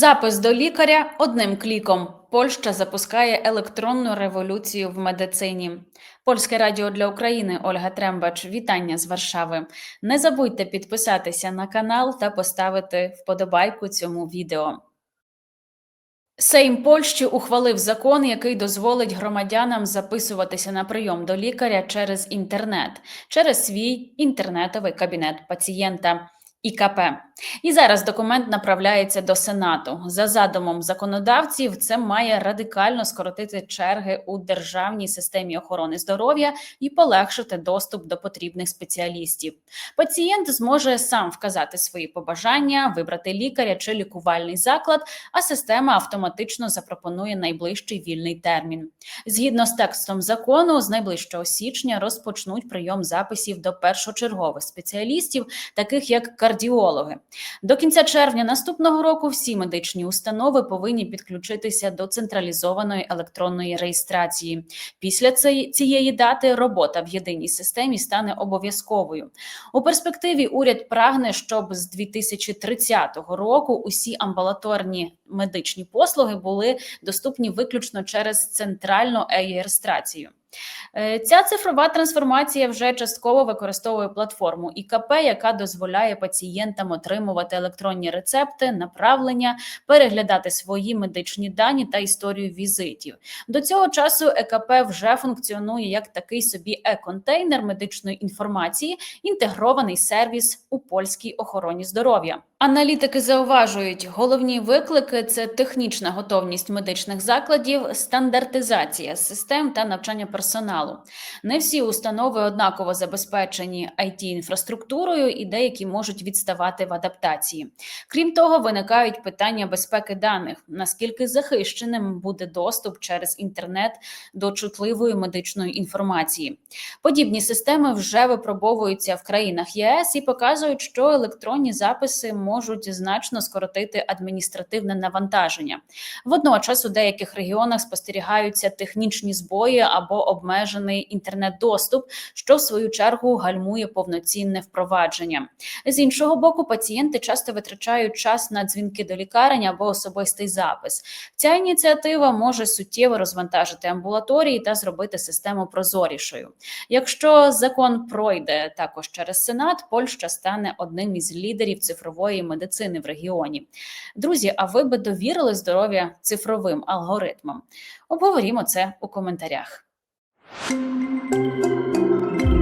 Запис до лікаря одним кліком. Польща запускає електронну революцію в медицині. Польське радіо для України Ольга Трембач. Вітання з Варшави. Не забудьте підписатися на канал та поставити вподобайку цьому відео. Сейм Польщі ухвалив закон, який дозволить громадянам записуватися на прийом до лікаря через інтернет, через свій інтернетовий кабінет пацієнта. ІКП. І зараз документ направляється до Сенату. За задумом законодавців, це має радикально скоротити черги у державній системі охорони здоров'я і полегшити доступ до потрібних спеціалістів. Пацієнт зможе сам вказати свої побажання, вибрати лікаря чи лікувальний заклад, а система автоматично запропонує найближчий вільний термін. Згідно з текстом закону, з найближчого січня розпочнуть прийом записів до першочергових спеціалістів, таких як кардіологи. До кінця червня наступного року всі медичні установи повинні підключитися до централізованої електронної реєстрації. Після цієї дати робота в єдиній системі стане обов'язковою. У перспективі уряд прагне, щоб з 2030 року усі амбулаторні медичні послуги були доступні виключно через центральну. Е, ця цифрова трансформація вже частково використовує платформу ІКП, яка дозволяє пацієнтам отримувати електронні рецепти, направлення, переглядати свої медичні дані та історію візитів. До цього часу ЕКП вже функціонує як такий собі е-контейнер медичної інформації, інтегрований сервіс у польській охороні здоров'я. Аналітики зауважують, головні виклики це технічна готовність медичних закладів, стандартизація систем та навчання персоналу. Не всі установи однаково забезпечені it інфраструктурою і деякі можуть відставати в адаптації. Крім того, виникають питання безпеки даних: наскільки захищеним буде доступ через інтернет до чутливої медичної інформації. Подібні системи вже випробовуються в країнах ЄС і показують, що електронні записи можуть значно скоротити адміністративне навантаження. Водночас у деяких регіонах спостерігаються технічні збої або обмежений інтернет-доступ, що в свою чергу гальмує повноцінне впровадження. З іншого боку, пацієнти часто витрачають час на дзвінки до лікарень або особистий запис. Ця ініціатива може суттєво розвантажити амбулаторії та зробити систему прозорішою. Якщо закон пройде також через Сенат, Польща стане одним із лідерів цифрової медицини в регіоні. Друзі, а ви би довірили здоров'я цифровим алгоритмам? Обговорімо це у коментарях. thank you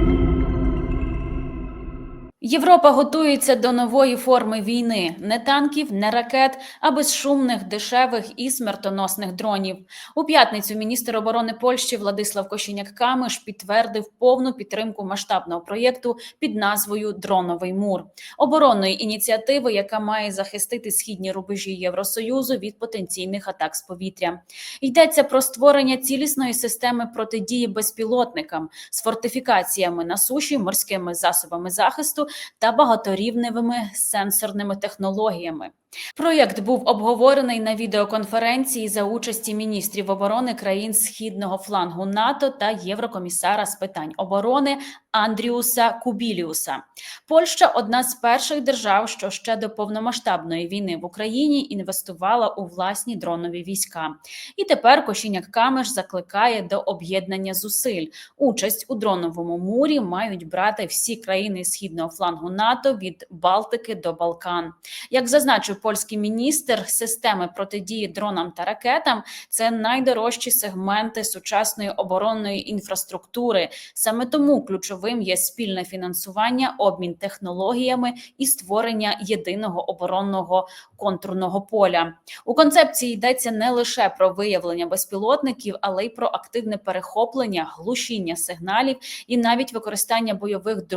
Європа готується до нової форми війни: не танків, не ракет, а безшумних, дешевих і смертоносних дронів. У п'ятницю міністр оборони Польщі Владислав Кошіняк-Камиш підтвердив повну підтримку масштабного проєкту під назвою Дроновий мур оборонної ініціативи, яка має захистити східні рубежі Євросоюзу від потенційних атак з повітря. Йдеться про створення цілісної системи протидії безпілотникам з фортифікаціями на суші, морськими засобами захисту та багаторівневими сенсорними технологіями. Проєкт був обговорений на відеоконференції за участі міністрів оборони країн східного флангу НАТО та Єврокомісара з питань оборони Андріуса Кубіліуса. Польща одна з перших держав, що ще до повномасштабної війни в Україні інвестувала у власні дронові війська. І тепер Кошіняк Камеш закликає до об'єднання зусиль. Участь у дроновому мурі мають брати всі країни східного флангу НАТО від Балтики до Балкан. Як зазначив польський міністр системи протидії дронам та ракетам це найдорожчі сегменти сучасної оборонної інфраструктури. Саме тому ключовим є спільне фінансування, обмін технологіями і створення єдиного оборонного контурного поля. У концепції йдеться не лише про виявлення безпілотників, але й про активне перехоплення, глушіння сигналів і навіть використання бойових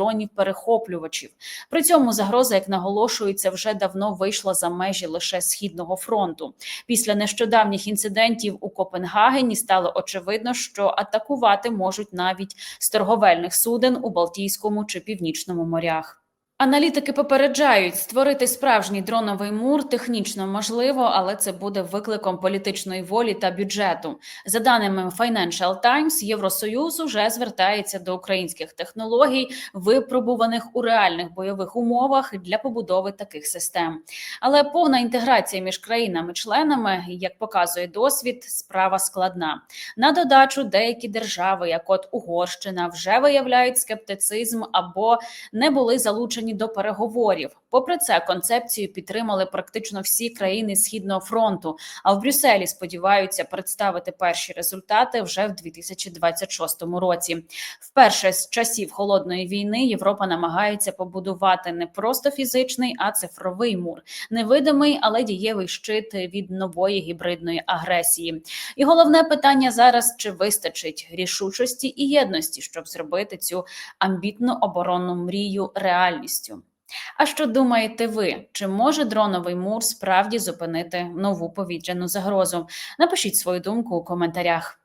дронів-перехоплювачів. При цьому загроза, як наголошується, вже давно вийшла за межі лише східного фронту. Після нещодавніх інцидентів у Копенгагені стало очевидно, що атакувати можуть навіть з торговельних суден у Балтійському чи Північному морях. Аналітики попереджають, створити справжній дроновий мур технічно можливо, але це буде викликом політичної волі та бюджету. За даними Financial Times, Євросоюз уже звертається до українських технологій, випробуваних у реальних бойових умовах для побудови таких систем. Але повна інтеграція між країнами-членами, як показує досвід, справа складна. На додачу, деякі держави, як от Угорщина, вже виявляють скептицизм або не були залучені до переговорів. Попри це, концепцію підтримали практично всі країни східного фронту. А в Брюсселі сподіваються представити перші результати вже в 2026 році. Вперше з часів холодної війни Європа намагається побудувати не просто фізичний, а цифровий мур, невидимий, але дієвий щит від нової гібридної агресії. І головне питання зараз: чи вистачить рішучості і єдності, щоб зробити цю амбітну оборонну мрію реальністю? А що думаєте ви? Чи може дроновий мур справді зупинити нову повітряну загрозу? Напишіть свою думку у коментарях.